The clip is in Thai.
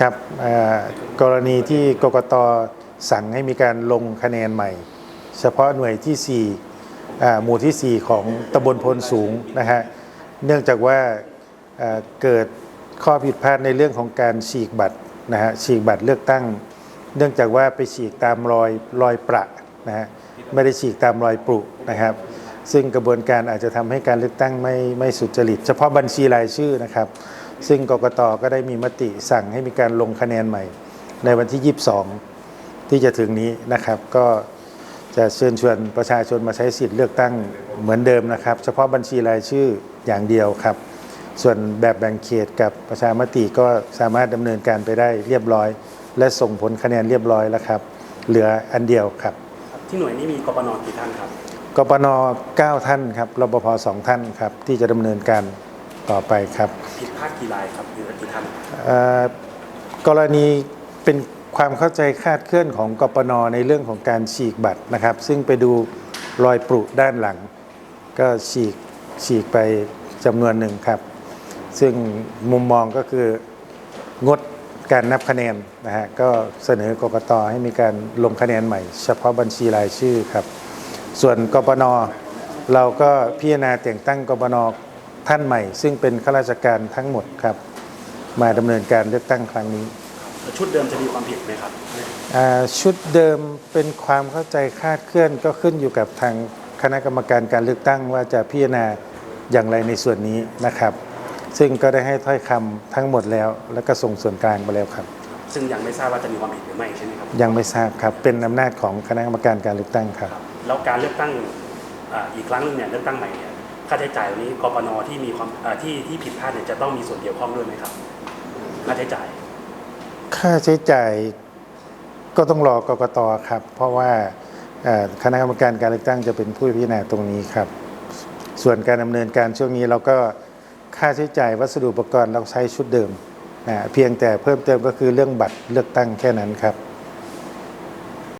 ครับกรณีที่กกตสั่งให้มีการลงคะแนนใหม่ เฉพาะหน่วยที่4อ่หมู่ที่ 4 ของตำบลพลสูงนะฮะเนื่องจากว่าเกิดข้อผิดพลาดในเรื่องของการฉีกบัตรนะฮะฉีกบัตรเลือกตั้ง เนื่องจากว่าไปฉีกตามรอยรอยประนะฮะไม่ได้ฉีกตามรอยปรุนะครับ ซึ่งกระบวนการอาจจะทำให้การเลือกตั้งไม่ไม่สุจริต เฉพาะบัญชีรายชื่อนะครับ ซึ่งกกตก็ได้มีมติสั่งให้มีการลงคะแนนใหม่ ในวันที่ 22 ที่จะถึงนี้นะครับ ก็จะเชิญชวนประชาชนมาใช้สิทธิ์เลือกตั้งเหมือนเดิมนะครับ เฉพาะบัญชีรายชื่ออย่างเดียวครับ ส่วนแบบแบ่งเขตกับประชามติก็สามารถดำเนินการไปได้เรียบร้อย และส่งผลคะแนนเรียบร้อยแล้วครับ เหลืออันเดียวครับ ที่หน่วยนี้มีกปนกี่ท่านครับกปน9ท่านครับรปภ2ท่านครับที่จะดำเนินการ ต่อไปครับผิดพลาดกี่รายครับหรือกี่ท่านเอ่อกรณีเป็นความเข้าใจคลาดเคลื่อนของกปนในเรื่องของการฉีกบัตรนะครับ ซึ่งไปดูรอยปรุด้านหลัง ก็ฉีกฉีกไปจำนวนหนึ่งครับ ซึ่งมุมมองก็คืองดการนับคะแนนนะฮะก็เสนอกกตให้มีการลงคะแนนใหม่ เฉพาะบัญชีรายชื่อครับ ส่วนกปนเราก็พิจารณาแต่งตั้งกปน ท่านใหม่ ซึ่งเป็นข้าราชการทั้งหมดครับ มาดำเนินการเลือกตั้งครั้งนี้ ชุดเดิมจะมีความผิดไหมครับ อ่าชุดเดิมเป็นความเข้าใจคลาดเคลื่อนก็ขึ้นอยู่กับทางคณะกรรมการการเลือกตั้งว่าจะพิจารณาอย่างไรในส่วนนี้นะครับ ซึ่งก็ได้ให้ถ้อยคำทั้งหมดแล้ว แล้วก็ส่งส่วนกลางไปแล้วครับ ซึ่งยังไม่ทราบว่าจะมีความผิดหรือไม่ใช่ไหมครับยังไม่ทราบครับเป็นอำนาจของคณะกรรมการการเลือกตั้งครับ แล้วการเลือกตั้งอ่าอีกครั้งหนึงเนี่ยเลือกตั้งใหม่เนี่ย ค่าใช้จ่ายวันนี้กปนที่มีความที่ที่ผิดพลาดเนี่ยจะต้องมีส่วนเกี่ยวข้องด้วยไหมครับ ค่าใช้จ่าย ค่าใช้จ่ายก็ต้องรอกกตครับ เพราะว่าคณะกรรมการการเลือกตั้งจะเป็นผู้พิจารณาตรงนี้ครับ ส่วนการดำเนินการช่วงนี้เราก็ค่าใช้จ่ายวัสดุอุปกรณ์เราใช้ชุดเดิมนะเพียงแต่เพิ่มเติมก็คือเรื่องบัตรเลือกตั้งแค่นั้นครับ